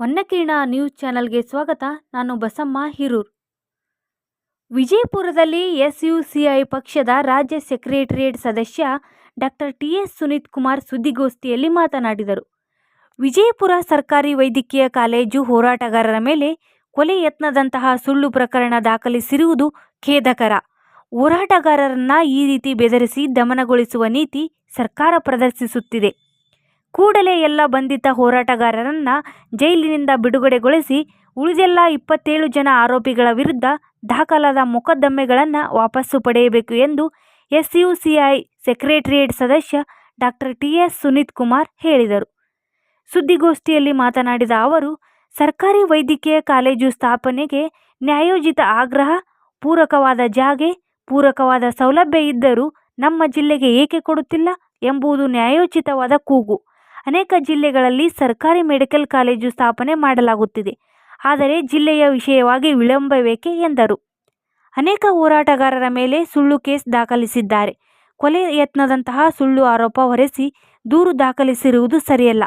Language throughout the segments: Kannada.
ಹೊನ್ನಕಿರಣ ನ್ಯೂಸ್ ಚಾನೆಲ್ಗೆ ಸ್ವಾಗತ. ನಾನು ಬಸಮ್ಮ ಹಿರೂರ್. ವಿಜಯಪುರದಲ್ಲಿ ಎಸ್ ಯು ಸಿ ಐ ಪಕ್ಷದ ರಾಜ್ಯ ಸೆಕ್ರೆಟರಿಯೇಟ್ ಸದಸ್ಯ doctor T S Suneeth Kumar ಸುದ್ದಿಗೋಷ್ಠಿಯಲ್ಲಿ ಮಾತನಾಡಿದರು. ವಿಜಯಪುರ ಸರ್ಕಾರಿ ವೈದ್ಯಕೀಯ ಕಾಲೇಜು ಹೋರಾಟಗಾರರ ಮೇಲೆ ಕೊಲೆ ಯತ್ನದಂತಹ ಸುಳ್ಳು ಪ್ರಕರಣ ದಾಖಲಿಸಿರುವುದು ಖೇದಕರ. ಹೋರಾಟಗಾರರನ್ನ ಈ ರೀತಿ ಬೆದರಿಸಿ ದಮನಗೊಳಿಸುವ ನೀತಿ ಸರ್ಕಾರ ಪ್ರದರ್ಶಿಸುತ್ತಿದೆ. ಕೂಡಲೇ ಎಲ್ಲ ಬಂಧಿತ ಹೋರಾಟಗಾರರನ್ನ ಜೈಲಿನಿಂದ ಬಿಡುಗಡೆಗೊಳಿಸಿ ಉಳಿದೆಲ್ಲ ಇಪ್ಪತ್ತೇಳು ಜನ ಆರೋಪಿಗಳ ವಿರುದ್ಧ ದಾಖಲಾದ ಮೊಕದ್ದಮೆಗಳನ್ನು ವಾಪಸ್ಸು ಪಡೆಯಬೇಕು ಎಂದು ಎಸ್ಯುಸಿಐ ಸೆಕ್ರೆಟರಿಯೇಟ್ ಸದಸ್ಯ ಡಾಕ್ಟರ್ ಟಿಎಸ್ ಸುನೀತ್ ಕುಮಾರ್ ಹೇಳಿದರು. ಸುದ್ದಿಗೋಷ್ಠಿಯಲ್ಲಿ ಮಾತನಾಡಿದ ಅವರು, ಸರ್ಕಾರಿ ವೈದ್ಯಕೀಯ ಕಾಲೇಜು ಸ್ಥಾಪನೆಗೆ ನ್ಯಾಯೋಚಿತ ಆಗ್ರಹ, ಪೂರಕವಾದ ಜಾಗೆ, ಪೂರಕವಾದ ಸೌಲಭ್ಯ ಇದ್ದರೂ ನಮ್ಮ ಜಿಲ್ಲೆಗೆ ಏಕೆ ಕೊಡುತ್ತಿಲ್ಲ ಎಂಬುದು ನ್ಯಾಯೋಚಿತವಾದ ಕೂಗು. ಅನೇಕ ಜಿಲ್ಲೆಗಳಲ್ಲಿ ಸರ್ಕಾರಿ ಮೆಡಿಕಲ್ ಕಾಲೇಜು ಸ್ಥಾಪನೆ ಮಾಡಲಾಗುತ್ತಿದೆ. ಆದರೆ ಜಿಲ್ಲೆಯ ವಿಷಯವಾಗಿ ವಿಳಂಬವೇಕೆ ಎಂದರು. ಅನೇಕ ಹೋರಾಟಗಾರರ ಮೇಲೆ ಸುಳ್ಳು ಕೇಸ್ ದಾಖಲಿಸಿದ್ದಾರೆ. ಕೊಲೆ ಯತ್ನದಂತಹ ಸುಳ್ಳು ಆರೋಪ ಹೊರಿಸಿ ದೂರು ದಾಖಲಿಸಿರುವುದು ಸರಿಯಲ್ಲ.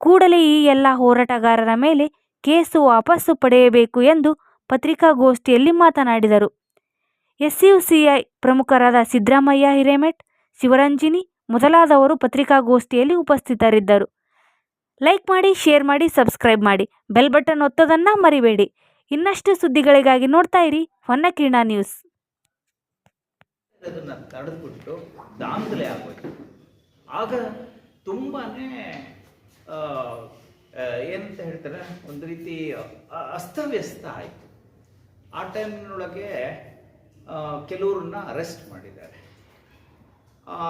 ಕೂಡಲೇ ಈ ಎಲ್ಲ ಹೋರಾಟಗಾರರ ಮೇಲೆ ಕೇಸು ವಾಪಸ್ಸು ಪಡೆಯಬೇಕು ಎಂದು ಪತ್ರಿಕಾಗೋಷ್ಠಿಯಲ್ಲಿ ಮಾತನಾಡಿದರು. ಎಸ್ಯುಸಿಐ ಪ್ರಮುಖರಾದ ಸಿದ್ದರಾಮಯ್ಯ ಹಿರೇಮಠ್, ಶಿವರಂಜಿನಿ ಮೊದಲಾದವರು ಪತ್ರಿಕಾಗೋಷ್ಠಿಯಲ್ಲಿ ಉಪಸ್ಥಿತರಿದ್ದರು. ಲೈಕ್ ಮಾಡಿ, ಶೇರ್ ಮಾಡಿ, ಸಬ್ಸ್ಕ್ರೈಬ್ ಮಾಡಿ. ಬೆಲ್ ಬಟನ್ ಒತ್ತೋದನ್ನು ಮರಿಬೇಡಿ. ಇನ್ನಷ್ಟು ಸುದ್ದಿಗಳಿಗಾಗಿ ನೋಡ್ತಾ ಇರಿ ಹೊನ್ನಕಿರಣ ನ್ಯೂಸ್. ಅದನ್ನ ತಡೆದ್ಬಿಟ್ಟು ದಾಂಧಲೆ ಆಗೋಯ್ತು. ಆಗ ಆ, ಏನಂತ ಹೇಳ್ತಾರೆ ಒಂದು ರೀತಿ ಅಸ್ತವ್ಯಸ್ತ ಆಯಿತು. ಆ ಟೈಮ್ನೊಳಗೆ ಕೆಲವ್ರನ್ನ ಅರೆಸ್ಟ್ ಮಾಡಿದ್ದಾರೆ.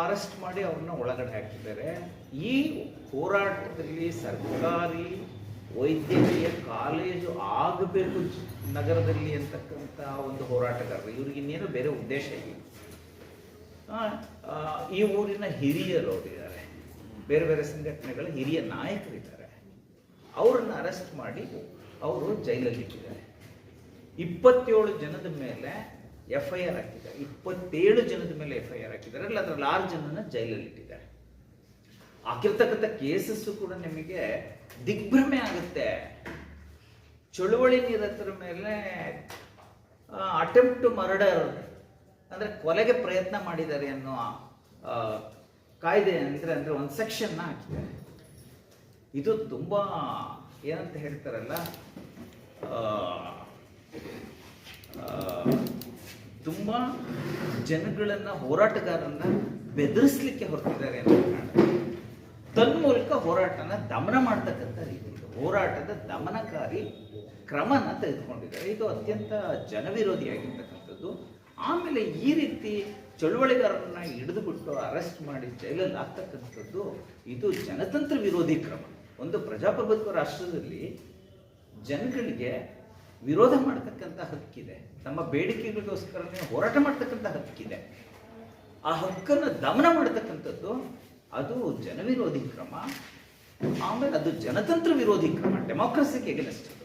ಅರೆಸ್ಟ್ ಮಾಡಿ ಅವ್ರನ್ನ ಒಳಗಡೆ ಹಾಕಿದ್ದಾರೆ. ಈ ಹೋರಾಟದಲ್ಲಿ ಸರ್ಕಾರಿ ವೈದ್ಯಕೀಯ ಕಾಲೇಜು ಆಗಬೇಕು ನಗರದಲ್ಲಿ ಅಂತಕ್ಕಂಥ ಒಂದು ಹೋರಾಟಗಾರರು. ಇವ್ರಿಗೆ ಇನ್ನೇನು ಬೇರೆ ಉದ್ದೇಶ ಇಲ್ಲ. ಈ ಊರಿನ ಹಿರಿಯರು ಅವರಿದ್ದಾರೆ. ಬೇರೆ ಬೇರೆ ಸಂಘಟನೆಗಳ ಹಿರಿಯ ನಾಯಕರಿದ್ದಾರೆ. ಅವರನ್ನು ಅರೆಸ್ಟ್ ಮಾಡಿ ಅವರು ಜೈಲಲ್ಲಿ ಇಟ್ಟಿದ್ದಾರೆ. ಇಪ್ಪತ್ತೇಳು ಜನದ ಮೇಲೆ ಎಫ್ ಐ ಆರ್ ಹಾಕಿದ್ದಾರೆ. ಇಪ್ಪತ್ತೇಳು ಜನದ ಮೇಲೆ ಎಫ್ ಐ ಆರ್ ಹಾಕಿದ್ದಾರೆ. ಅಲ್ಲ, ಅದರಲ್ಲಿ ಆರು ಜನನ ಜೈಲಲ್ಲಿ ಇಟ್ಟಿದ್ದಾರೆ. ಹಾಕಿರ್ತಕ್ಕಂಥ ಕೇಸಸ್ಸು ಕೂಡ ನಿಮಗೆ ದಿಗ್ಭ್ರಮೆ ಆಗುತ್ತೆ. ಚಳುವಳಿ ನಿರತರ ಮೇಲೆ ಅಟೆಂಪ್ಟ್ ಟು ಮರ್ಡರ್ ಅಂದರೆ ಕೊಲೆಗೆ ಪ್ರಯತ್ನ ಮಾಡಿದ್ದಾರೆ ಅನ್ನೋ ಕಾಯ್ದೆ ಅಂದರೆ ಅಂದರೆ ಒಂದು ಸೆಕ್ಷನ್ನ ಹಾಕಿದ್ದಾರೆ. ಇದು ತುಂಬ ಏನಂತ ಹೇಳ್ತಾರಲ್ಲ ತುಂಬ ಜನಗಳನ್ನು ಹೋರಾಟಗಾರರನ್ನ ಬೆದರಿಸ್ಲಿಕ್ಕೆ ಹೊರಟಿದ್ದಾರೆ ಅಂತ ಕಾಣುತ್ತೆ ತನ್ಮೂಲಕ ಹೋರಾಟನ ದಮನ ಮಾಡ್ತಕ್ಕಂಥ ರೀತಿ ಹೋರಾಟದ ದಮನಕಾರಿ ಕ್ರಮನ ತೆಗೆದುಕೊಂಡಿದ್ದಾರೆ. ಇದು ಅತ್ಯಂತ ಜನವಿರೋಧಿಯಾಗಿರ್ತಕ್ಕಂಥದ್ದು. ಆಮೇಲೆ ಈ ರೀತಿ ಚಳುವಳಿಗಾರರನ್ನ ಹಿಡಿದುಬಿಟ್ಟು ಅರೆಸ್ಟ್ ಮಾಡಿ ಜೈಲಲ್ಲಿ ಆಗ್ತಕ್ಕಂಥದ್ದು ಇದು ಜನತಂತ್ರ ವಿರೋಧಿ ಕ್ರಮ. ಒಂದು ಪ್ರಜಾಪ್ರಭುತ್ವ ರಾಷ್ಟ್ರದಲ್ಲಿ ಜನಗಳಿಗೆ ವಿರೋಧ ಮಾಡ್ತಕ್ಕಂಥ ಹಕ್ಕಿದೆ. ತಮ್ಮ ಬೇಡಿಕೆಗಳಿಗೋಸ್ಕರನೇ ಹೋರಾಟ ಮಾಡ್ತಕ್ಕಂಥ ಹಕ್ಕಿದೆ. ಆ ಹಕ್ಕನ್ನು ದಮನ ಮಾಡತಕ್ಕಂಥದ್ದು ಅದು ಜನವಿರೋಧಿ ಕ್ರಮ, ಆಮೇಲೆ ಅದು ಜನತಂತ್ರ ವಿರೋಧಿ ಕ್ರಮ ಡೆಮಾಕ್ರಸಿಗೆ ಎಗನೆಸ್ಟ್ ಅದು.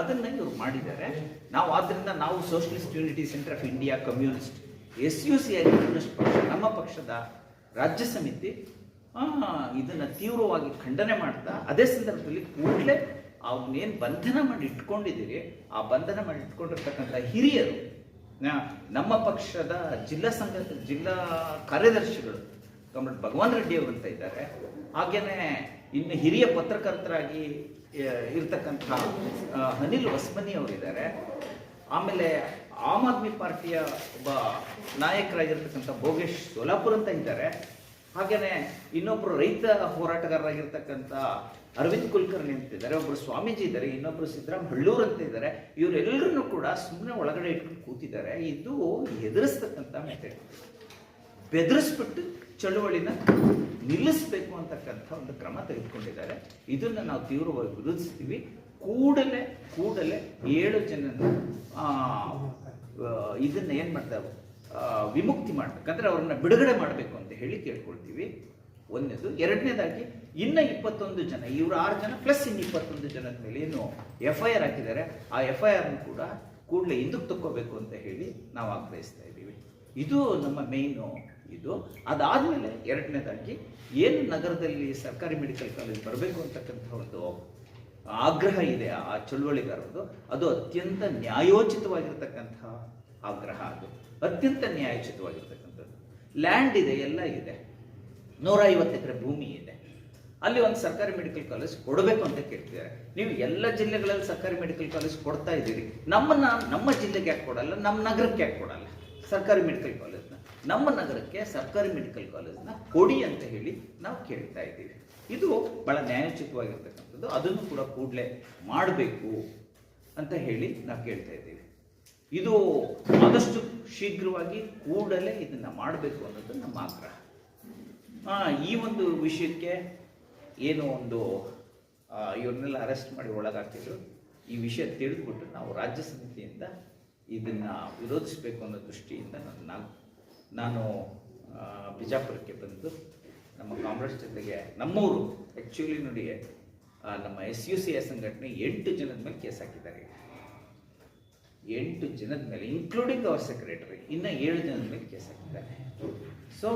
ಅದನ್ನ ಇವರು ಮಾಡಿದ್ದಾರೆ. ನಾವು ಆದ್ರಿಂದ ನಾವು socialist unity centre of India communist S U C I communist ಪಕ್ಷ, ನಮ್ಮ ಪಕ್ಷದ ರಾಜ್ಯ ಸಮಿತಿ ಇದನ್ನ ತೀವ್ರವಾಗಿ ಖಂಡನೆ ಮಾಡ್ತಾ, ಅದೇ ಸಂದರ್ಭದಲ್ಲಿ ಕೂಡಲೇ ಅವನ್ನೇನು ಬಂಧನ ಮಾಡಿ ಇಟ್ಕೊಂಡಿದ್ದೀರಿ, ಆ ಬಂಧನ ಮಾಡಿ ಇಟ್ಕೊಂಡಿರ್ತಕ್ಕಂಥ ಹಿರಿಯರು ನಮ್ಮ ಪಕ್ಷದ ಜಿಲ್ಲಾ ಸಂಘ, ಜಿಲ್ಲಾ ಕಾರ್ಯದರ್ಶಿಗಳು ಕಾಮ್ರೇಡ್ ಭಗವಾನ್ ರೆಡ್ಡಿ ಅವರು ಅಂತ ಇದ್ದಾರೆ. ಹಾಗೆಯೇ ಇನ್ನು ಹಿರಿಯ ಪತ್ರಕರ್ತರಾಗಿ ಇರ್ತಕ್ಕಂಥ ಅನಿಲ್ ವಸ್ಮನಿ ಅವರಿದ್ದಾರೆ. ಆಮೇಲೆ ಆಮ್ ಆದ್ಮಿ ಪಾರ್ಟಿಯ ಒಬ್ಬ ನಾಯಕರಾಗಿರ್ತಕ್ಕಂಥ ಭೋಗೇಶ್ ಸೋಲಾಪುರ್ ಅಂತ ಇದ್ದಾರೆ. ಹಾಗೆಯೇ ಇನ್ನೊಬ್ಬರು ರೈತ ಹೋರಾಟಗಾರರಾಗಿರ್ತಕ್ಕಂಥ ಅರವಿಂದ್ ಕುಲಕರ್ಣಿ ಅಂತಿದ್ದಾರೆ ಒಬ್ಬರು ಸ್ವಾಮೀಜಿ ಇದ್ದಾರೆ ಇನ್ನೊಬ್ಬರು ಸಿದ್ದರಾಮ್ ಹಳ್ಳೂರ್ ಅಂತ ಇದ್ದಾರೆ. ಇವರೆಲ್ಲರನ್ನೂ ಕೂಡ ಸುಮ್ಮನೆ ಒಳಗಡೆ ಇಟ್ಕೊಂಡು ಕೂತಿದ್ದಾರೆ. ಇದು ಎದುರಿಸ್ತಕ್ಕಂಥ ಮೆಥಡ್. ಬೆದರಿಸ್ಬಿಟ್ಟು ಚಳುವಳಿನ ನಿಲ್ಲಿಸಬೇಕು ಅಂತಕ್ಕಂಥ ಒಂದು ಕ್ರಮ ತೆಗೆದುಕೊಂಡಿದ್ದಾರೆ. ಇದನ್ನ ನಾವು ತೀವ್ರವಾಗಿ ವಿರೋಧಿಸ್ತೀವಿ ಕೂಡಲೇ ಕೂಡಲೇ ಏಳು ಆ, ಇದನ್ನ ಏನು ಮಾಡ್ತಾರೆ ವಿಮುಕ್ತಿ ಮಾಡ್ಬೇಕಂದ್ರೆ ಅವ್ರನ್ನ ಬಿಡುಗಡೆ ಮಾಡಬೇಕು ಅಂತ ಹೇಳಿ ಕೇಳ್ಕೊಳ್ತೀವಿ. ಒಂದನೇದು. ಎರಡನೇದಾಗಿ ಇನ್ನ ಇಪ್ಪತ್ತೊಂದು ಜನ ಇವರು ಆರು ಜನ ಪ್ಲಸ್ ಇನ್ನು ಇಪ್ಪತ್ತೊಂದು ಜನದ ಮೇಲೆ ಏನು ಎಫ್ ಐ ಆರ್ ಹಾಕಿದ್ದಾರೆ. ಆ ಎಫ್ ಐ ಆರ್ ಕೂಡ ಕೂಡಲೇ ಹಿಂದಕ್ಕೆ ತಕ್ಕೋಬೇಕು ಅಂತ ಹೇಳಿ ನಾವು ಆಗ್ರಹಿಸ್ತಾ ಇದ್ದೀವಿ. ಇದು ನಮ್ಮ ಮೇಯ್ನು ಇದು ಅದಾದಮೇಲೆ ಎರಡನೇದಾಗಿ ಏನು ನಗರದಲ್ಲಿ ಸರ್ಕಾರಿ ಮೆಡಿಕಲ್ ಕಾಲೇಜ್ ಬರಬೇಕು ಅಂತಕ್ಕಂಥ ಒಂದು ಆಗ್ರಹ ಇದೆ, ಆ ಚಳುವಳಿಗಾರರದು ಅದು ಅತ್ಯಂತ ನ್ಯಾಯೋಚಿತವಾಗಿರ್ತಕ್ಕಂತಹ ಆಗ್ರಹ ಅದು. ಅತ್ಯಂತ ನ್ಯಾಯೋಚಿತವಾಗಿರ್ತಕ್ಕಂಥದ್ದು. ಲ್ಯಾಂಡ್ ಇದೆ, ಎಲ್ಲ ಇದೆ. ನೂರ ಐವತ್ತು ಎಕರೆ ಭೂಮಿ ಇದೆ. ಅಲ್ಲಿ ಒಂದು ಸರ್ಕಾರಿ ಮೆಡಿಕಲ್ ಕಾಲೇಜ್ ಕೊಡಬೇಕು ಅಂತ ಕೇಳ್ತಿದ್ದಾರೆ. ನೀವು ಎಲ್ಲ ಜಿಲ್ಲೆಗಳಲ್ಲಿ ಸರ್ಕಾರಿ ಮೆಡಿಕಲ್ ಕಾಲೇಜ್ ಕೊಡ್ತಾ ಇದ್ದೀರಿ. ನಮ್ಮನ್ನ ನಮ್ಮ ಜಿಲ್ಲೆಗೆ ಯಾಕೆ ಕೊಡಲ್ಲ, ನಮ್ಮ ನಗರಕ್ಕೆ ಯಾಕೆ ಕೊಡಲ್ಲ? ಸರ್ಕಾರಿ ಮೆಡಿಕಲ್ ಕಾಲೇಜ್ನ ನಮ್ಮ ನಗರಕ್ಕೆ ಸರ್ಕಾರಿ ಮೆಡಿಕಲ್ ಕಾಲೇಜ್ನ ಕೊಡಿ ಅಂತ ಹೇಳಿ ನಾವು ಕೇಳ್ತಾ ಇದ್ದೀವಿ. ಇದು ಬಹಳ ನ್ಯಾಯೋಚಿತವಾಗಿರ್ತಕ್ಕಂಥದ್ದು. ಅದನ್ನು ಕೂಡ ಕೂಡಲೇ ಮಾಡಬೇಕು ಅಂತ ಹೇಳಿ ನಾವು ಕೇಳ್ತಾ ಇದ್ದೀವಿ. ಇದು ಆದಷ್ಟು ಶೀಘ್ರವಾಗಿ ಕೂಡಲೇ ಇದನ್ನು ಮಾಡಬೇಕು ಅನ್ನೋದು ನಮ್ಮ ಆಗ್ರಹ. ಈ ಒಂದು ವಿಷಯಕ್ಕೆ ಏನು ಒಂದು ಇವ್ರನ್ನೆಲ್ಲ ಅರೆಸ್ಟ್ ಮಾಡಿ ಒಳಗಾಗ್ತಿದ್ರು ಈ ವಿಷಯ ತಿಳಿದ್ಬಿಟ್ಟು ನಾವು ರಾಜ್ಯ ಸಮಿತಿಯಿಂದ ಇದನ್ನು ವಿರೋಧಿಸಬೇಕು ಅನ್ನೋ ದೃಷ್ಟಿಯಿಂದ ನಾನು ನಾನು ಬಿಜಾಪುರಕ್ಕೆ ಬಂದು ನಮ್ಮ ಕಾಂಗ್ರೆಸ್ ಜೊತೆಗೆ ನಮ್ಮೂರು ಆ್ಯಕ್ಚುಲಿ ನೋಡಿ ನಮ್ಮ ಎಸ್ ಯು ಸಿ ಎ ಸಂಘಟನೆ ಎಂಟು ಜನದ ಮೇಲೆ ಕೇಸ್ ಹಾಕಿದ್ದಾರೆ. ಎಂಟು ಜನದ ಮೇಲೆ ಇನ್ಕ್ಲೂಡಿಂಗ್ ಅವರ್ ಸೆಕ್ರೆಟರಿ ಇನ್ನು ಏಳು ಜನದ ಮೇಲೆ ಕೇಸ್ ಹಾಕಿದ್ದಾರೆ. ಸೊ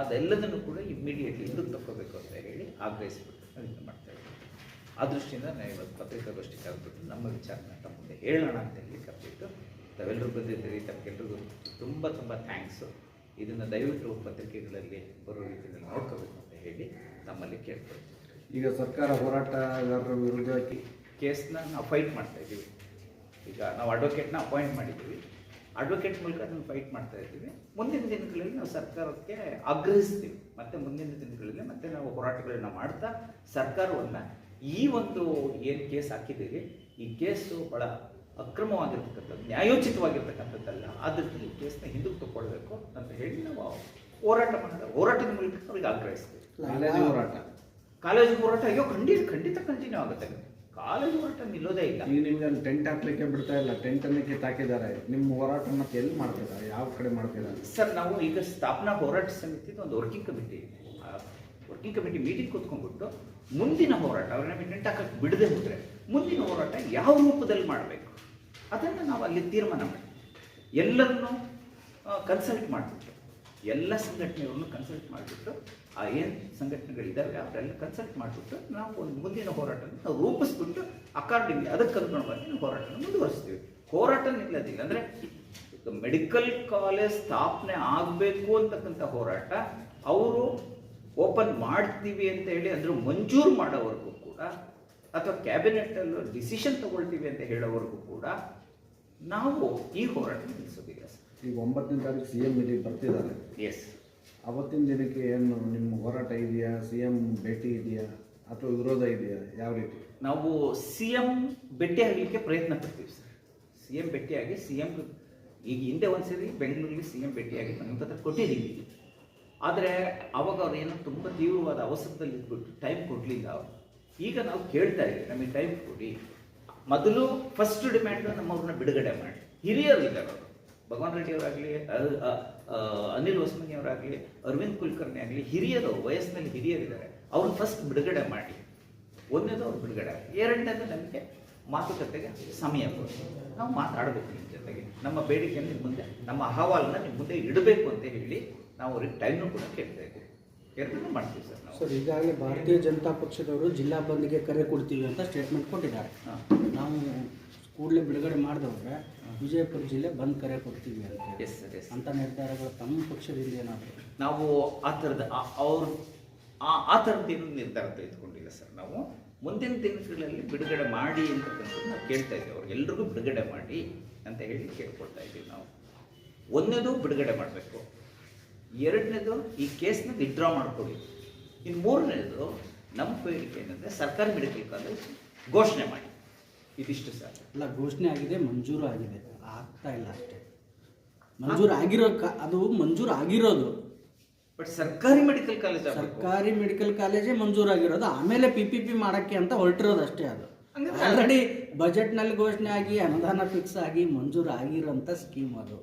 ಅದೆಲ್ಲದನ್ನು ಕೂಡ ಇಮ್ಮಿಡಿಯೇಟ್ಲಿ ಹಿಂದಕ್ಕೆ ತಗೋಬೇಕು ಅಂತ ಹೇಳಿ ಆಗ್ರಹಿಸ್ಬಿಟ್ಟು ಇದು ಮಾಡ್ತಾ ಇದ್ದೀವಿ ಆ ದೃಷ್ಟಿಯಿಂದ ನಾನು ಇವತ್ತು ಪತ್ರಿಕಾಗೋಷ್ಠಿ ಕರೆದ್ಬಿಟ್ಟು ನಮ್ಮ ವಿಚಾರನ ತಮ್ಮ ಮುಂದೆ ಹೇಳೋಣ ಅಂತ ಹೇಳಿ ಕರೆದಿಟ್ಟು ತಾವೆಲ್ಲರೂ ಬಂದಿದ್ದೀರಿ, ತಮಗೆಲ್ರಿಗೂ ತುಂಬ ತುಂಬ ಥ್ಯಾಂಕ್ಸು ಇದನ್ನು ದಯವಿಟ್ಟು ಪತ್ರಿಕೆಗಳಲ್ಲಿ ಬರೋ ರೀತಿಯಲ್ಲಿ ನೋಡ್ಕೋಬೇಕು ಅಂತ ಹೇಳಿ ನಮ್ಮಲ್ಲಿ ಕೇಳ್ಕೊಳ್ತೀವಿ. ಈಗ ಸರ್ಕಾರ ಹೋರಾಟಗಾರರ ವಿರುದ್ಧ ಕೇಸ್ನ ನಾವು ಫೈಟ್ ಮಾಡ್ತಾ ಇದ್ದೀವಿ. ಈಗ ನಾವು ಅಡ್ವೊಕೇಟ್ನ ಅಪಾಯಿಂಟ್ ಮಾಡಿದ್ದೀವಿ. ಅಡ್ವೊಕೇಟ್ ಮೂಲಕ ಅದನ್ನು ಫೈಟ್ ಮಾಡ್ತಾ ಇದ್ದೀವಿ. ಮುಂದಿನ ದಿನಗಳಲ್ಲಿ ನಾವು ಸರ್ಕಾರಕ್ಕೆ ಆಗ್ರಹಿಸ್ತೀವಿ. ಮತ್ತೆ ಮುಂದಿನ ದಿನಗಳಲ್ಲಿ ಮತ್ತೆ ನಾವು ಹೋರಾಟಗಳನ್ನ ಮಾಡ್ತಾ ಸರ್ಕಾರವನ್ನು ಈ ಒಂದು ಏನು ಕೇಸ್ ಹಾಕಿದ್ದೀವಿ ಈ ಕೇಸು ಬಹಳ ಅಕ್ರಮವಾಗಿರ್ತಕ್ಕಂಥದ್ದು ನ್ಯಾಯೋಚಿತವಾಗಿರ್ತಕ್ಕಂಥದ್ದಲ್ಲ ಆದ್ದರಿಂದ ಈ ಕೇಸ್ನ ಹಿಂದಕ್ಕೆ ತಗೊಳ್ಬೇಕು ಅಂತ ಹೇಳಿ ನಾವು ಹೋರಾಟ ಮಾಡೋಣ ಹೋರಾಟದ ಮೂಲಕ ಅವ್ರಿಗೆ ಆಗ್ರಹಿಸ್ತೀವಿ. ಕಾಲೇಜು ಹೋರಾಟ. ಕಾಲೇಜು ಹೋರಾಟ ಅಯ್ಯೋ ಖಂಡಿತ ಖಂಡಿತ ಕಂಟಿನ್ಯೂ ಆಗುತ್ತೆ. ಕಾಲೇಜು ಹೋರಾಟ ನಿಲ್ಲೋದೇ ಇಲ್ಲ. ಈಗ ನಿಮ್ಗೆ ಅಲ್ಲಿ ಟೆಂಟ್ ಹಾಕ್ಲಿಕ್ಕೆ ಬಿಡ್ತಾ ಇಲ್ಲ ಟೆಂಟ್ ಅನ್ನ ಕಿತ್ತಾಕಿದ್ದಾರೆ ನಿಮ್ಮ ಹೋರಾಟ ಮತ್ತೆ ಎಲ್ಲಿ ಮಾಡ್ತಿದ್ದಾರೆ? ಯಾವ ಕಡೆ ಮಾಡ್ತಿದ್ದಾರೆ? ಸರ್ ನಾವು ಈಗ ಸ್ಥಾಪನಾ ಹೋರಾಟ ಸಮಿತಿ ಒಂದು ವರ್ಕಿಂಗ್ ಕಮಿಟಿ ಇದೆ ವರ್ಕಿಂಗ್ ಕಮಿಟಿ ಮೀಟಿಂಗ್ ಕೂತ್ಕೊಂಡ್ಬಿಟ್ಟು ಮುಂದಿನ ಹೋರಾಟ ಅವ್ರನ್ನ ಟೆಂಟ್ ಹಾಕಕ್ಕೆ ಬಿಡದೆ ಹೋದ್ರೆ ಮುಂದಿನ ಹೋರಾಟ ಯಾವ ರೂಪದಲ್ಲಿ ಮಾಡಬೇಕು? ಅದನ್ನು ನಾವು ಅಲ್ಲಿ ತೀರ್ಮಾನ ಮಾಡಿ. ಎಲ್ಲರನ್ನು ಕನ್ಸಲ್ಟ್ ಮಾಡಿಬಿಟ್ಟು, ಎಲ್ಲ ಸಂಘಟನೆಗಳನ್ನು ಕನ್ಸಲ್ಟ್ ಮಾಡಿಬಿಟ್ಟು, ಆ ಏನು ಸಂಘಟನೆಗಳಿದ್ದಾವೆ ಅವರೆಲ್ಲ ಕನ್ಸಲ್ಟ್ ಮಾಡಿಬಿಟ್ಟು ನಾವು ಒಂದು ಮುಂದಿನ ಹೋರಾಟವನ್ನು ನಾವು ರೂಪಿಸ್ಬಿಟ್ಟು ಅಕಾರ್ಡಿಂಗ್ಲಿ ಅದಕ್ಕೆ ಅನುಗುಣವಾಗಿ ನಾವು ಹೋರಾಟವನ್ನು ಮುಂದುವರಿಸ್ತೀವಿ. ಹೋರಾಟ ನಿಲ್ಲೋದಿಲ್ಲ ಅಂದರೆ ಮೆಡಿಕಲ್ ಕಾಲೇಜ್ ಸ್ಥಾಪನೆ ಆಗಬೇಕು ಅಂತಕ್ಕಂಥ ಹೋರಾಟ ಅವರು ಓಪನ್ ಮಾಡ್ತೀವಿ ಅಂತ ಹೇಳಿ ಅಂದರೆ ಮಂಜೂರು ಮಾಡೋವರೆಗೂ ಕೂಡ ಅಥವಾ ಕ್ಯಾಬಿನೆಟಲ್ಲೂ ಡಿಸಿಷನ್ ತಗೊಳ್ತೀವಿ ಅಂತ ಹೇಳೋವರೆಗೂ ಕೂಡ ನಾವು ಈ ಹೋರಾಟ ನಿಲ್ಲಿಸಬೇಕು ಸರ್. ಈಗ ಒಂಬತ್ತನೇ ತಾರೀಕು ಸಿ ಎಂ ಇಲ್ಲಿಗೆ ಬರ್ತಿದ್ದಾರೆ. ಎಸ್ ಅವತ್ತಿನ ದಿನಕ್ಕೆ ಏನು ನಿಮ್ಮ ಹೋರಾಟ ಇದೆಯಾ? ಸಿ ಎಂ ಭೇಟಿ ಇದೆಯಾ? ಅಥವಾ ವಿರೋಧ ಇದೆಯಾ? ಯಾವ ರೀತಿ? ನಾವು ಸಿ ಎಂ ಭೇಟಿ ಆಗಲಿಕ್ಕೆ ಪ್ರಯತ್ನ ಪಡ್ತೀವಿ ಸರ್. ಸಿ ಎಂ ಭೇಟಿಯಾಗಿ ಸಿ ಎಂ ಈಗ ಹಿಂದೆ ಒಂದ್ಸರಿ ಬೆಂಗಳೂರಿಗೆ ಸಿ ಎಂ ಭೇಟಿಯಾಗಿ ನಮ್ಮ ಕೊಟ್ಟಿದ್ದೀವಿ. ಆದರೆ ಅವಾಗ ಅವ್ರು ಏನೋ ತುಂಬ ತೀವ್ರವಾದ ಅವಸರದಲ್ಲಿ ಇದ್ಬಿಟ್ಟು ಟೈಮ್ ಕೊಡಲಿಲ್ಲ ಅವರು. ಈಗ ನಾವು ಕೇಳ್ತಾ ಇದ್ದೀವಿ ನಮಗೆ ಟೈಮ್ ಕೊಡಿ. ಮೊದಲು ಫಸ್ಟ್ ಡಿಮ್ಯಾಂಡ್ ನಮ್ಮವ್ರನ್ನ ಬಿಡುಗಡೆ ಮಾಡಿ. ಹಿರಿಯರು ಇದ್ದಾರೆ ಅವರು. ಭಗವಾನ್ ರೆಡ್ಡಿ ಅವರಾಗಲಿ ಅನಿಲ್ ಹೊಸ್ಮನಿ ಅವರಾಗಲಿ ಅರವಿಂದ್ ಕುಲಕರ್ಣಿ ಆಗಲಿ ಹಿರಿಯರು ವಯಸ್ಸಿನಲ್ಲಿ ಹಿರಿಯರಿದ್ದಾರೆ. ಅವ್ರನ್ನ ಫಸ್ಟ್ ಬಿಡುಗಡೆ ಮಾಡಿ. ಒಂದನೇದು ಅವ್ರು ಬಿಡುಗಡೆ. ಎರಡನೇದು ನಮಗೆ ಮಾತುಕತೆಗೆ ಸಮಯ ಕೊಡಿ ನಾವು ಮಾತಾಡಬೇಕು ನಿಮ್ಮ ಜೊತೆಗೆ. ನಮ್ಮ ಬೇಡಿಕೆಯನ್ನು ನಿಮ್ಮ ಮುಂದೆ ನಮ್ಮ ಅಹವಾಲನ್ನ ನಿಮ್ಮ ಮುಂದೆ ಇಡಬೇಕು ಅಂತ ಹೇಳಿ ನಾವು ಅವ್ರಿಗೆ ಟೈಮ್ನು ಕೂಡ ಕೇಳ್ತಾ ಇದ್ದೀವಿ. ಎರಡನ್ನೂ ಮಾಡ್ತೀವಿ ಸರ್ ನಾವು. ಸರ್ ಈಗಾಗಲೇ ಭಾರತೀಯ ಜನತಾ ಪಕ್ಷದವರು ಜಿಲ್ಲಾ ಬಂದ್ಗೆ ಕರೆ ಕೊಡ್ತೀವಿ ಅಂತ ಸ್ಟೇಟ್ಮೆಂಟ್ ಕೊಟ್ಟಿದ್ದಾರೆ. ಹಾಂ. ನಾವು ಕೂಡಲೇ ಬಿಡುಗಡೆ ಮಾಡಿದವ್ರೆ ವಿಜಯಪುರ ಜಿಲ್ಲೆ ಬಂದ್ ಕರೆ ಕೊಡ್ತೀವಿ ಅಂತ. ಎಸ್ ಸರ್ ಎಸ್ ಅಂತ ನಿರ್ಧಾರಗಳು ತಮ್ಮ ಪಕ್ಷದಿಂದ ಏನಾದರೂ? ನಾವು ಆ ಥರದ ಅವರು ಆ ಆ ಏನು ನಿರ್ಧಾರ ತೆಗೆದುಕೊಂಡಿಲ್ಲ ಸರ್ ನಾವು ಮುಂದಿನ ದಿನಗಳಲ್ಲಿ ಬಿಡುಗಡೆ ಮಾಡಿ ಅಂತಕ್ಕಂಥದ್ದು ನಾವು ಕೇಳ್ತಾ ಇದ್ದೀವಿ. ಅವ್ರಿಗೆಲ್ರಿಗೂ ಬಿಡುಗಡೆ ಮಾಡಿ ಅಂತ ಹೇಳಿ ಕೇಳ್ಕೊಳ್ತಾ ಇದ್ದೀವಿ ನಾವು. ಒಂದನೇದು ಬಿಡುಗಡೆ ಮಾಡಬೇಕು. ಎರಡನೇದು ಈ ಕೇಸ್ನ ವಿಡ್ರಾ ಮಾಡಿಕೊಡಿ. ಇನ್ನು ಮೂರನೇದು ನಮ್ಮ ಬೇಡಿಕೆ ಏನಂದರೆ ಸರ್ಕಾರಿ ಮೆಡಿಕಲ್ ಕಾಲೇಜ್ ಘೋಷಣೆ ಮಾಡಿ. ಇದಿಷ್ಟು ಸರ್ ಅಲ್ಲ ಘೋಷಣೆ ಆಗಿದೆ ಮಂಜೂರು ಆಗಿದೆ ಆಗ್ತಾ ಇಲ್ಲ ಅಷ್ಟೇ ಮಂಜೂರು ಆಗಿರೋ ಅದು ಮಂಜೂರು ಆಗಿರೋದು ಬಟ್ ಸರ್ಕಾರಿ ಮೆಡಿಕಲ್ ಕಾಲೇಜ್ ಸರ್ಕಾರಿ ಮೆಡಿಕಲ್ ಕಾಲೇಜೇ ಮಂಜೂರಾಗಿರೋದು ಆಮೇಲೆ ಪಿ ಪಿ ಪಿ ಮಾಡೋಕ್ಕೆ ಅಂತ ಹೊರಟಿರೋದು ಅಷ್ಟೇ ಅದು ಆಲ್ರೆಡಿ ಬಜೆಟ್ನಲ್ಲಿ ಘೋಷಣೆ ಆಗಿ ಅನುದಾನ ಫಿಕ್ಸ್ ಆಗಿ ಮಂಜೂರು ಆಗಿರೋಂಥ ಸ್ಕೀಮ್ ಅದು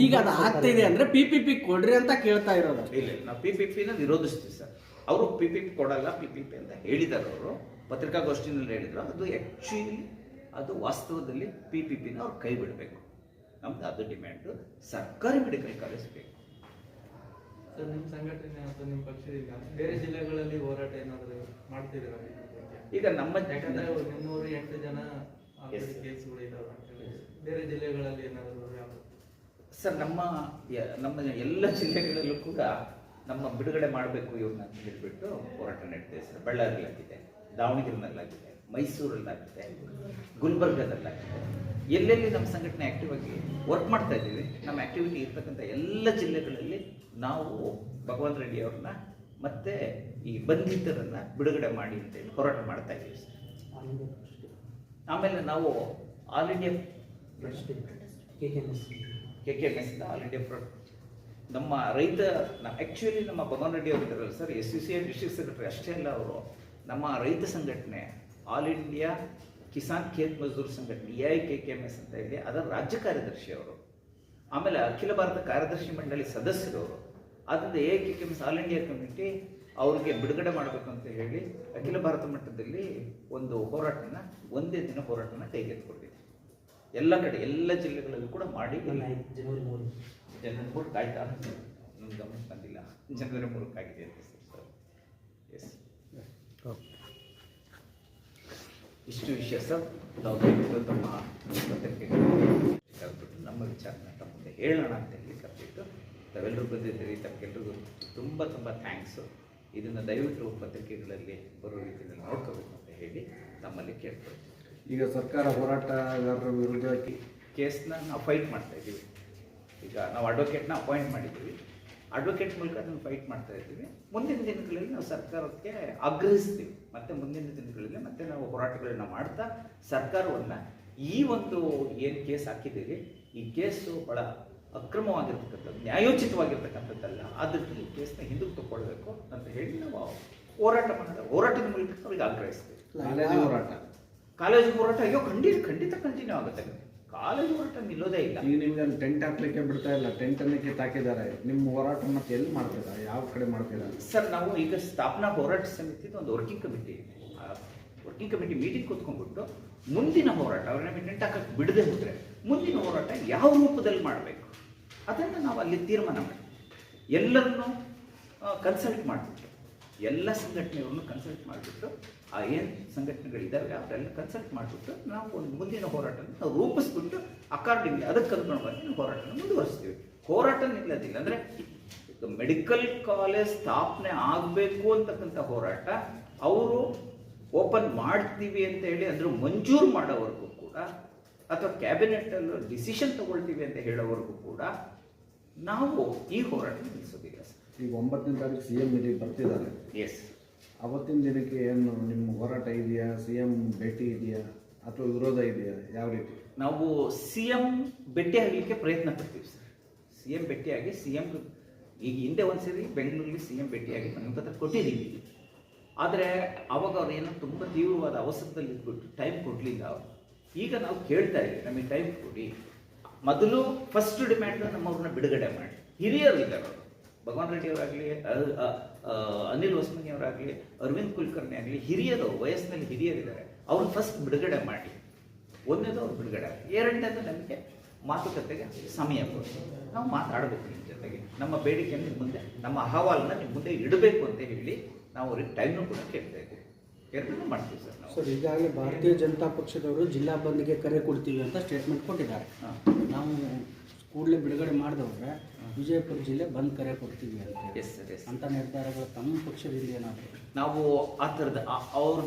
ಈಗ ಅದು ಆಗ್ತಾ ಇದೆ ಅಂದ್ರೆ ಪಿ ಪಿ ಪಿ ಕೊಡ್ರಿ ಅಂತ ಕೇಳ್ತಾ ಇರೋದು. ಇಲ್ಲ ನಾವು ಪಿ ಪಿ ಪಿನ ವಿರೋಧಿಸ್ತೀವಿ ಸರ್ ಅವರು ಪಿ ಪಿ ಪಿ ಕೊಡಲ್ಲ ಪಿ ಪಿ ಪಿ ಅಂತ ಹೇಳಿದ್ದಾರೆ ಅವರು ಪತ್ರಿಕಾಗೋಷ್ಠಿನಲ್ಲಿ ಹೇಳಿದ್ರು ಅದು ಆ್ಯಕ್ಚುಲಿ ಅದು ವಾಸ್ತವದಲ್ಲಿ ಪಿ ಪಿ ಪಿನ ಅವ್ರು ಕೈ ಬಿಡಬೇಕು. ನಮ್ದು ಅದು ಡಿಮ್ಯಾಂಡು ಸರ್ಕಾರಿ ಮೆಡಿಕಲ್ ಕಾಲೇಜ್ ಬೇಕು. ಸರ್ ನಿಮ್ಮ ಸಂಘಟನೆ ಅಥವಾ ನಿಮ್ಮ ಪಕ್ಷದಿಂದ ಬೇರೆ ಜಿಲ್ಲೆಗಳಲ್ಲಿ ಹೋರಾಟ ಏನಾದರೂ ಮಾಡ್ತಿದ್ದೀರಾ ಈಗ ನಮ್ಮ ಯಾಕಂದ್ರೆ ಮುನ್ನೂರು ಎಂಟು ಜನ. ಕೇಸ್ಗಳು ಇದಾವೆ ಬೇರೆ ಜಿಲ್ಲೆಗಳಲ್ಲಿ ಏನಾದರೂ ಸರ್ ನಮ್ಮ ನಮ್ಮ ಎಲ್ಲ ಜಿಲ್ಲೆಗಳಲ್ಲೂ ಕೂಡ ನಮ್ಮ ಬಿಡುಗಡೆ ಮಾಡಬೇಕು ಇವ್ರನ್ನ ಅಂತ ಹೇಳ್ಬಿಟ್ಟು ಹೋರಾಟ ನಡೀತಿದೆ ಸರ್. ಬಳ್ಳಾರಿಯಲ್ಲಾಗಿದೆ ದಾವಣಗೆರೆನಲ್ಲಾಗಿದೆ ಮೈಸೂರಲ್ಲಾಗುತ್ತೆ ಗುಲ್ಬರ್ಗದಲ್ಲಾಗುತ್ತೆ ಎಲ್ಲೆಲ್ಲಿ ನಮ್ಮ ಸಂಘಟನೆ ಆಕ್ಟಿವ್ ಆಗಿ ವರ್ಕ್ ಮಾಡ್ತಾ ಇದ್ದೀವಿ, ನಮ್ಮ ಆಕ್ಟಿವಿಟಿ ಇರ್ತಕ್ಕಂಥ ಎಲ್ಲ ಜಿಲ್ಲೆಗಳಲ್ಲಿ ನಾವು ಭಗವಂತ ರೆಡ್ಡಿ ಅವ್ರನ್ನ ಮತ್ತೆ ಈ ಬಂಧಿತರನ್ನ ಬಿಡುಗಡೆ ಮಾಡಿ ಅಂತ ಹೇಳಿ ಹೋರಾಟ ಮಾಡ್ತಾ ಇದ್ದೀವಿ ಆಮೇಲೆ ನಾವು all India K K M S all India pro ನಮ್ಮ ರೈತ ಆ್ಯಕ್ಚುಲಿ ನಮ್ಮ ಭಗವಾನ್ ರೆಡ್ಡಿ ಅವರು ಇದ್ದಾರಲ್ಲ sir S C C district secretary ಅಷ್ಟೇ ಅಲ್ಲ ಅವರು. ನಮ್ಮ ರೈತ ಸಂಘಟನೆ ಆಲ್ ಇಂಡಿಯಾ ಕಿಸಾನ್ ಖೇತ್ ಮಜ್ದೂರ್ ಸಂಘಟನೆ A I K K M S ಅಂತ ಇದೆ ಅದರ ರಾಜ್ಯ ಕಾರ್ಯದರ್ಶಿ ಅವರು ಆಮೇಲೆ ಅಖಿಲ ಭಾರತ ಕಾರ್ಯದರ್ಶಿ ಮಂಡಳಿ ಸದಸ್ಯರು ಅವರು ಆದ್ದರಿಂದ A I K K M S all India committee ಅವ್ರಿಗೆ ಬಿಡುಗಡೆ ಮಾಡಬೇಕು ಅಂತ ಹೇಳಿ ಅಖಿಲ ಭಾರತ ಮಟ್ಟದಲ್ಲಿ ಒಂದು ಹೋರಾಟನ ಒಂದೇ ದಿನ ಹೋರಾಟನ ಕೈಗೆತ್ತಿಕೊಂಡಿದೆ. ಎಲ್ಲ ಕಡೆ ಎಲ್ಲ ಜಿಲ್ಲೆಗಳಲ್ಲೂ ಕೂಡ ಮಾಡಿ ಜನವರಿ ಮೂರು. ಜನವರಿ ಮೂರು ಕಾಯ್ತಾ ನಮ್ಮ ಗಮನಕ್ಕೆ ಬಂದಿಲ್ಲ. ಜನವರಿ ಮೂರಕ್ಕಾಗಿದೆ ಅಂತ ಸರ್ ಎಸ್ ಇಷ್ಟು ವಿಷಯ ಸರ್ ನಾವು ದಯವಿಟ್ಟು ತಮ್ಮ ಪತ್ರಿಕೆಗಳು ಕರೆದ್ಬಿಟ್ಟು ನಮ್ಮ ವಿಚಾರನ ತಮ್ಮ ಮುಂದೆ ಹೇಳೋಣ ಅಂತ ಹೇಳಿ ಕರೆದಿಟ್ಟು ತಾವೆಲ್ಲರೂ ಬಂದಿದ್ದೀರಿ ತಮಗೆಲ್ಲರಿಗೂ ತುಂಬ ತುಂಬ ಥ್ಯಾಂಕ್ಸು ಇದನ್ನು ದಯವಿಟ್ಟು ಪತ್ರಿಕೆಗಳಲ್ಲಿ ಬರೋ ರೀತಿಯಲ್ಲಿ ನೋಡ್ಕೋಬೇಕು ಅಂತ ಹೇಳಿ ನಮ್ಮಲ್ಲಿ ಕೇಳ್ಕೊಳ್ತೀವಿ ಈಗ ಸರ್ಕಾರ ಹೋರಾಟಗಾರರ ವಿರುದ್ಧ ಕೇಸನ್ನ ನಾವು ಫೈಟ್ ಮಾಡ್ತಾ ಇದ್ದೀವಿ. ಈಗ ನಾವು ಅಡ್ವೊಕೇಟ್ನ ಅಪಾಯಿಂಟ್ ಮಾಡಿದ್ದೀವಿ. ಅಡ್ವೊಕೇಟ್ ಮೂಲಕ ಅದನ್ನು ಫೈಟ್ ಮಾಡ್ತಾ ಇದ್ದೀವಿ. ಮುಂದಿನ ದಿನಗಳಲ್ಲಿ ನಾವು ಸರ್ಕಾರಕ್ಕೆ ಆಗ್ರಹಿಸ್ತೀವಿ. ಮತ್ತೆ ಮುಂದಿನ ದಿನಗಳಲ್ಲಿ ಮತ್ತೆ ನಾವು ಹೋರಾಟಗಳನ್ನ ಮಾಡ್ತಾ ಸರ್ಕಾರವನ್ನು ಈ ಒಂದು ಏನು ಕೇಸ್ ಹಾಕಿದ್ದೀವಿ ಈ ಕೇಸು ಬಹಳ ಅಕ್ರಮವಾಗಿರ್ತಕ್ಕಂಥದ್ದು ನ್ಯಾಯೋಚಿತವಾಗಿರ್ತಕ್ಕಂಥದ್ದಲ್ಲ ಆದ್ದರಿಂದ ಈ ಕೇಸ್ನ ಹಿಂದಕ್ಕೆ ತಗೊಳ್ಬೇಕು ಅಂತ ಹೇಳಿ ನಾವು ಹೋರಾಟ ಮಾಡಿದ ಹೋರಾಟದ ಮೂಲಕ ಅವ್ರಿಗೆ ಆಗ್ರಹಿಸ್ತೀವಿ. ಕಾಲೇಜು ಹೋರಾಟ. ಕಾಲೇಜು ಹೋರಾಟ ಅಯ್ಯೋ ಖಂಡಿತ ಖಂಡಿತ ಕಂಟಿನ್ಯೂ ಆಗುತ್ತೆ. ಕಾಲೇಜು ಹೊರಟ ನಿಲ್ಲೋದೇ ಇಲ್ಲ. ಈಗ ನಿಮ್ಗೆ ಅಲ್ಲಿ ಟೆಂಟ್ ಹಾಕ್ಲಿಕ್ಕೆ ಬಿಡ್ತಾ ಇಲ್ಲ ಟೆಂಟ್ ಅನ್ನ ಕಿತ್ತಾಕಿದ್ದಾರೆ ನಿಮ್ಮ ಹೋರಾಟ ಮತ್ತೆ ಎಲ್ಲಿ ಮಾಡ್ತೀರಾ? ಯಾವ ಕಡೆ ಮಾಡ್ತೀರಾ? ಸರ್ ನಾವು ಈಗ ಸ್ಥಾಪನಾ ಹೋರಾಟ ಸಮಿತಿದು ಒಂದು working committee working committee meeting ಕೂತ್ಕೊಂಡ್ಬಿಟ್ಟು ಮುಂದಿನ ಹೋರಾಟ ಅವ್ರನ್ನ ಟೆಂಟ್ ಹಾಕಕ್ಕೆ ಬಿಡದೆ ಹೋದ್ರೆ ಮುಂದಿನ ಹೋರಾಟ ಯಾವ ರೂಪದಲ್ಲಿ ಮಾಡಬೇಕು? ಅದನ್ನು ನಾವು ಅಲ್ಲಿ ತೀರ್ಮಾನ ಮಾಡಿ ಎಲ್ಲರನ್ನೂ ಕನ್ಸಲ್ಟ್ ಮಾಡಿಬಿಟ್ಟು. ಎಲ್ಲ ಸಂಘಟನೆಗಳನ್ನು ಕನ್ಸಲ್ಟ್ ಮಾಡಿಬಿಟ್ಟು, ಆ ಏನು ಸಂಘಟನೆಗಳಿದ್ದಾವೆ ಅವರೆಲ್ಲ ಕನ್ಸಲ್ಟ್ ಮಾಡಿಬಿಟ್ಟು ನಾವು ಒಂದು ಮುಂದಿನ ಹೋರಾಟವನ್ನು ನಾವು ರೂಪಿಸ್ಬಿಟ್ಟು ಅಕಾರ್ಡಿಂಗ್ಲಿ ಅದಕ್ಕೆ ಅನುಗುಣವಾಗಿ ನಾವು ಹೋರಾಟವನ್ನು ಮುಂದುವರಿಸ್ತೀವಿ. ಹೋರಾಟ ನಿಲ್ಲೋದಿಲ್ಲ. ಅಂದರೆ ಮೆಡಿಕಲ್ ಕಾಲೇಜ್ ಸ್ಥಾಪನೆ ಆಗಬೇಕು ಅಂತಕ್ಕಂಥ ಹೋರಾಟ, ಅವರು ಓಪನ್ ಮಾಡ್ತೀವಿ ಅಂತ ಹೇಳಿ ಅಂದ್ರೆ ಮಂಜೂರು ಮಾಡೋವರೆಗೂ ಕೂಡ ಅಥವಾ ಕ್ಯಾಬಿನೆಟಲ್ಲೂ ಡಿಸಿಷನ್ ತಗೊಳ್ತೀವಿ ಅಂತ ಹೇಳೋವರೆಗೂ ಕೂಡ ನಾವು ಈ ಹೋರಾಟ ನಿಲ್ಲಿಸೋದಿಲ್ಲ. ಈಗ ಒಂಬತ್ತನೇ ತಾರೀಕು ಸಿ ಎಂ ಮೀಟಿಂಗ್ ಬರ್ತಿದ್ದಾರೆ. ಎಸ್ ಅವತ್ತಿನ ದಿನಕ್ಕೆ ಏನು ನಿಮ್ಮ ಹೋರಾಟ ಇದೆಯಾ? ಸಿ ಎಂ ಭೇಟಿ ಇದೆಯಾ? ಅಥವಾ ವಿರೋಧ ಇದೆಯಾ? ಯಾವ ರೀತಿ? ನಾವು ಸಿ ಎಂ ಭೇಟಿ ಆಗಲಿಕ್ಕೆ ಪ್ರಯತ್ನ ಪಡ್ತೀವಿ ಸರ್. ಸಿ ಎಂ ಭೇಟಿಯಾಗಿ ಸಿ ಎಂ ಈಗ ಹಿಂದೆ ಒಂದು ಸರಿ ಬೆಂಗಳೂರಿಗೆ ಸಿ ಎಂ ಭೇಟಿಯಾಗಿ ನಮ್ಮ ಪತ್ರ ಕೊಟ್ಟಿದ್ದೀವಿ. ಆದರೆ ಅವಾಗ ಅವ್ರು ಏನೋ ತುಂಬ ತೀವ್ರವಾದ ಅವಸರದಲ್ಲಿ ಇದ್ಬಿಟ್ಟು ಟೈಮ್ ಕೊಡಲಿಲ್ಲ. ಅವರು ಈಗ ನಾವು ಕೇಳ್ತಾ ಇದ್ದೀವಿ ನಮಗೆ ಟೈಮ್ ಕೊಡಿ. ಮೊದಲು ಫಸ್ಟ್ ಡಿಮ್ಯಾಂಡ್ ನಮ್ಮವ್ರನ್ನ ಬಿಡುಗಡೆ ಮಾಡಿ. ಹಿರಿಯರು ಇದ್ದಾರೆ. ಅವರು ಭಗವಾನ್ ರೆಡ್ಡಿ ಅವರಾಗಲಿ ಅನಿಲ್ ಹೊಸಮನಿಯವರಾಗಲಿ ಅರವಿಂದ್ ಕುಲಕರ್ಣಿ ಆಗಲಿ ಹಿರಿಯರು ವಯಸ್ಸಿನಲ್ಲಿ ಹಿರಿಯರಿದ್ದಾರೆ. ಅವ್ರನ್ನ ಫಸ್ಟ್ ಬಿಡುಗಡೆ ಮಾಡಿ. ಒಂದನೇದು ಅವ್ರು ಬಿಡುಗಡೆ. ಎರಡನೇದು ನಮಗೆ ಮಾತುಕತೆಗೆ ಸಮಯ ಕೊಡಿ ನಾವು ಮಾತಾಡಬೇಕು ನಿಮ್ಮ ಜೊತೆಗೆ. ನಮ್ಮ ಬೇಡಿಕೆಯನ್ನು ನಿಮ್ಮ ಮುಂದೆ ನಮ್ಮ ಅಹವಾಲನ್ನ ನಿಮ್ಮ ಮುಂದೆ ಇಡಬೇಕು ಅಂತ ಹೇಳಿ ನಾವು ಅವ್ರಿಗೆ ಟೈಮ್ನು ಕೂಡ ಕೇಳ್ತಾ ಇದ್ದೀವಿ ಎರಡನ್ನೂ ಮಾಡ್ತೀವಿ ಸರ್ ನಾವು. ಸರ್ ಈಗಾಗಲೇ ಭಾರತೀಯ ಜನತಾ ಪಕ್ಷದವರು ಜಿಲ್ಲಾ ಬಂದ್ಗೆ ಕರೆ ಕೊಡ್ತೀವಿ ಅಂತ ಸ್ಟೇಟ್ಮೆಂಟ್ ಕೊಟ್ಟಿದ್ದಾರೆ. ನಾವು ಕೂಡಲೇ ಬಿಡುಗಡೆ ಮಾಡಿದವ್ರೆ ವಿಜಯಪುರ ಜಿಲ್ಲೆ ಬಂದ್ ಕರೆ ಕೊಡ್ತೀವಿ ಅಂತ. ಎಸ್ ಸರ್ ಎಸ್ ಅಂತ ನಿರ್ಧಾರಗಳು ತಮ್ಮ ಪಕ್ಷದಿಂದ ಏನಾದರೂ ನಾವು. ಆ ಥರದ ಅವ್ರು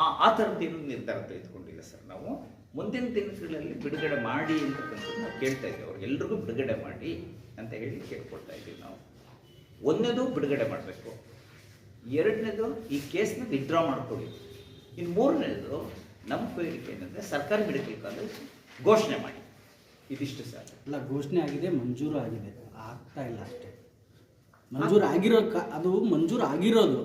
ಆ ಆ ಥರದ್ದು ಏನು ನಿರ್ಧಾರ ತೆಗೆದುಕೊಂಡಿಲ್ಲ ಸರ್ ನಾವು. ಮುಂದಿನ ದಿನಗಳಲ್ಲಿ ಬಿಡುಗಡೆ ಮಾಡಿ ಅಂತಕ್ಕಂಥದ್ದು ನಾವು ಕೇಳ್ತಾ ಇದ್ದೀವಿ. ಅವ್ರು ಎಲ್ರಿಗೂ ಬಿಡುಗಡೆ ಮಾಡಿ ಅಂತ ಹೇಳಿ ಕೇಳ್ಕೊಳ್ತಾ ಇದ್ದೀವಿ ನಾವು. ಒಂದನೇದು ಬಿಡುಗಡೆ ಮಾಡಬೇಕು. ಎರಡನೇದು ಈ ಕೇಸ್ನ ವಿತ್ಡ್ರಾ ಮಾಡಿಕೊಡಿ ಇನ್ನು ಮೂರನೇದು ನಮ್ಮ ಬೇಡಿಕೆ ಏನಂದರೆ ಸರ್ಕಾರ ಮೆಡಿಕಲ್ ಕಾಲೇಜ್ ಘೋಷಣೆ ಮಾಡಿ. ಇದಿಷ್ಟು ಸರ್ ಅಲ್ಲ ಘೋಷಣೆ ಆಗಿದೆ ಮಂಜೂರು ಆಗಿದೆ ಆಗ್ತಾ ಇಲ್ಲ ಅಷ್ಟೇ ಮಂಜೂರು ಆಗಿರೋ ಅದು ಮಂಜೂರು ಆಗಿರೋದು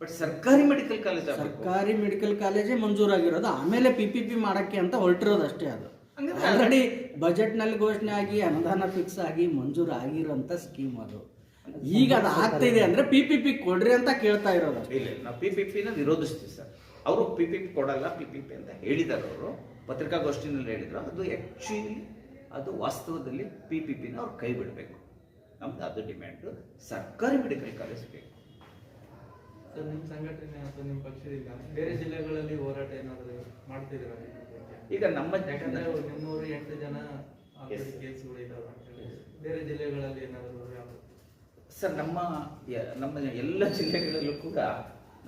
ಬಟ್ ಸರ್ಕಾರಿ ಮೆಡಿಕಲ್ ಕಾಲೇಜ್ ಸರ್ಕಾರಿ ಮೆಡಿಕಲ್ ಕಾಲೇಜೇ ಮಂಜೂರಾಗಿರೋದು ಆಮೇಲೆ ಪಿ ಪಿ ಪಿ ಮಾಡೋಕ್ಕೆ ಅಂತ ಹೊರಟಿರೋದು ಅಷ್ಟೇ ಅದು ಆಲ್ರೆಡಿ ಬಜೆಟ್ನಲ್ಲಿ ಘೋಷಣೆ ಆಗಿ ಅನುದಾನ ಫಿಕ್ಸ್ ಆಗಿ ಮಂಜೂರು ಆಗಿರೋಂಥ ಸ್ಕೀಮ್ ಅದು ಈಗ ಅದು ಆಗ್ತಿದೆ ಇದೆ ಅಂದ್ರೆ ಪಿ ಪಿ ಪಿ ಕೊಡ್ರಿ ಅಂತ ಕೇಳ್ತಾ ಇರೋದು ಇಲ್ಲ ಇಲ್ಲ, ನಾವು ಪಿ ಪಿ ಪಿನ ವಿರೋಧಿಸ್ತೀವಿ ಸರ್ ಅವರು ಪಿ ಪಿ ಪಿ ಕೊಡಲ್ಲ ಪಿ ಪಿ ಪಿ ಅಂತ ಹೇಳಿದ್ದಾರೆ ಅವರು ಪತ್ರಿಕಾಗೋಷ್ಠಿನಲ್ಲಿ ಹೇಳಿದ್ರು. ಅದು ಆ್ಯಕ್ಚುಲಿ ಅದು ವಾಸ್ತವದಲ್ಲಿ ಪಿ ಪಿ ಪಿನ ಅವ್ರು ಕೈ ಬಿಡಬೇಕು. ನಮ್ದು ಅದು ಡಿಮ್ಯಾಂಡ್ ಸರ್ಕಾರಿ ಮೆಡಿಕಲ್ ಕಾಲೇಜ್ ಬೇಕು. ಸರ್ ನಿಮ್ಮ ಸಂಘಟನೆ ಅಥವಾ ನಿಮ್ಮ ಪಕ್ಷದಿಂದ ಬೇರೆ ಜಿಲ್ಲೆಗಳಲ್ಲಿ ಹೋರಾಟ ಏನಾದರೂ ಮಾಡ್ತಿದ್ದೀರಾ ಈಗ ನಮ್ಮ ಯಾಕಂದ್ರೆ ಮುನ್ನೂರು ಎಂಟು ಜನ. ಕೇಸ್ಗಳು ಇದಾವೆ ಬೇರೆ ಜಿಲ್ಲೆಗಳಲ್ಲಿ ಏನಾದರೂ ಸರ್ ನಮ್ಮ ನಮ್ಮ ಎಲ್ಲ ಜಿಲ್ಲೆಗಳಲ್ಲೂ ಕೂಡ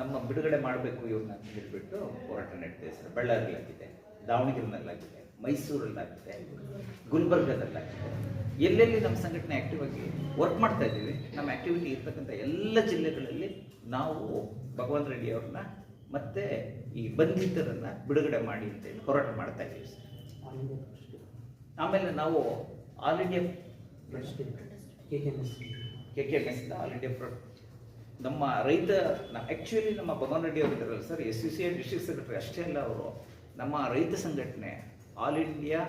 ನಮ್ಮ ಬಿಡುಗಡೆ ಮಾಡಬೇಕು ಇವ್ರನ್ನ ಅಂತ ಹೇಳಿಬಿಟ್ಟು ಹೋರಾಟ ನಡೆದಿದೆ ಸರ್. ಬಳ್ಳಾರಿಯಲ್ಲಾಗಿದೆ ದಾವಣಗೆರೆನಲ್ಲಾಗಿದೆ, ಮೈಸೂರಲ್ಲಾಗಿದೆ, ಗುಲ್ಬರ್ಗದಲ್ಲಾಗಿದೆ. ಎಲ್ಲೆಲ್ಲಿ ನಮ್ಮ ಸಂಘಟನೆ ಆಕ್ಟಿವ್ ಆಗಿ ವರ್ಕ್ ಮಾಡ್ತಾ ಇದ್ದೀವಿ, ನಮ್ಮ ಆಕ್ಟಿವಿಟಿ ಇರ್ತಕ್ಕಂಥ ಎಲ್ಲ ಜಿಲ್ಲೆಗಳಲ್ಲಿ ನಾವು ಭಗವಂತ ರೆಡ್ಡಿ ಅವ್ರನ್ನ ಮತ್ತೆ ಈ ಬಂಧಿತರನ್ನ ಬಿಡುಗಡೆ ಮಾಡಿ ಅಂತೇಳಿ ಹೋರಾಟ ಮಾಡ್ತಾ ಇದ್ದೀವಿ ಆಮೇಲೆ ನಾವು all India K K S all India pro ನಮ್ಮ ರೈತ ಆ್ಯಕ್ಚುಲಿ ನಮ್ಮ ಭಗವಾನ್ ರೆಡ್ಡಿ ಅವರು ಇದ್ದಾರಲ್ಲ sir S C C district secretary ಅಷ್ಟೇ ಅಲ್ಲ ಅವರು. ನಮ್ಮ ರೈತ ಸಂಘಟನೆ ಆಲ್ ಇಂಡಿಯಾ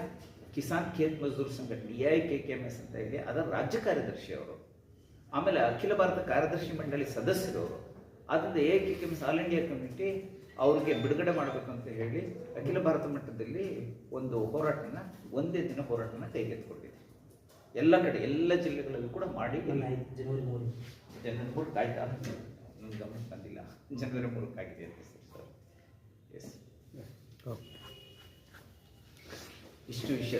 ಕಿಸಾನ್ ಖೇತ್ ಮಜ್ದೂರ್ ಸಂಘಟನೆ A I K K M S ಅಂತ ಇದೆ ಅದರ ರಾಜ್ಯ ಕಾರ್ಯದರ್ಶಿ ಅವರು. ಆಮೇಲೆ ಅಖಿಲ ಭಾರತ ಕಾರ್ಯದರ್ಶಿ ಮಂಡಳಿ ಸದಸ್ಯರವರು ಆದ್ದರಿಂದ A I K K M S all India committee ಅವ್ರಿಗೆ ಬಿಡುಗಡೆ ಮಾಡಬೇಕು ಅಂತ ಹೇಳಿ ಅಖಿಲ ಭಾರತ ಮಟ್ಟದಲ್ಲಿ ಒಂದು ಹೋರಾಟನ ಒಂದೇ ದಿನ ಹೋರಾಟನ ಕೈಗೆತ್ತಿಕೊಂಡಿದೆ ಎಲ್ಲ ಕಡೆ ಎಲ್ಲ ಜಿಲ್ಲೆಗಳಲ್ಲೂ ಕೂಡ ಮಾಡಿ ಜನವರಿ ಮೂರು. ಜನವರಿ ಮೂರಕ್ಕೆ ಆಯ್ತಾ. ನನ್ನ ಗಮನಕ್ಕೆ ಬಂದಿಲ್ಲ. ಜನವರಿ ಮೂರಕ್ಕಾಗಿದೆ ಅಂತ ಸರ್. ಎಸ್ ಇಷ್ಟು ವಿಷಯ